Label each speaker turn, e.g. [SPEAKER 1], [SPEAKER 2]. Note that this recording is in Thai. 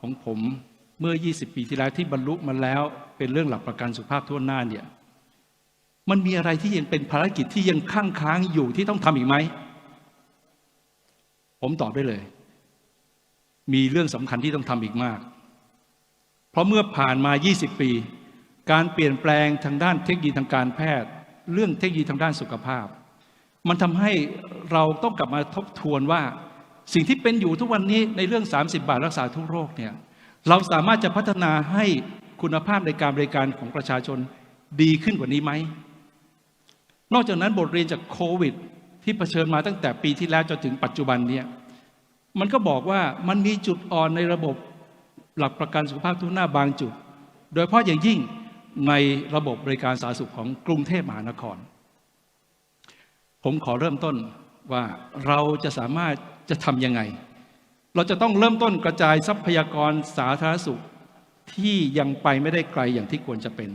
[SPEAKER 1] ของผมเมื่อ 20 ปีที่แล้วที่บรรลุมาแล้วเป็นเรื่องหลักประกันสุขภาพทั่วหน้าเนี่ยมันมีอะไรที่ยังเป็นภารกิจที่ยังค้างค้างอยู่ที่ต้องทำอีกไหม ผมตอบได้เลย มีเรื่องสำคัญที่ต้องทำอีกมาก เพราะเมื่อผ่านมา 20 ปี การเปลี่ยนแปลงทางด้านเทคโนโลยีทางการแพทย์ เรื่องเทคโนโลยีทางด้านสุขภาพ มันทำให้เราต้องกลับมาทบทวนว่า สิ่งที่เป็นอยู่ทุกวันนี้ในเรื่อง 30 บาทรักษาทุกโรคเนี่ยเราสามารถจะพัฒนาให้คุณภาพในการบริการของประชาชนดีขึ้นกว่านี้ไหม นอกจากนั้นบทเรียนจากโควิด ที่เผชิญมาตั้งแต่ปีที่แล้วจนถึงปัจจุบันเนี่ยมันก็บอกว่ามันมีจุดอ่อนในระบบหลักประกันสุขภาพทุกหน้าบางจุด โดยเฉพาะอย่างยิ่งในระบบบริการสาธารณสุขของกรุงเทพมหานคร ผมขอเริ่มต้นว่าเราจะสามารถ จะทำยังไง เราจะต้องเริ่มต้นกระจายทรัพยากรสาธารณสุขที่ยังไปไม่ได้ไกลอย่างที่ควรจะเป็น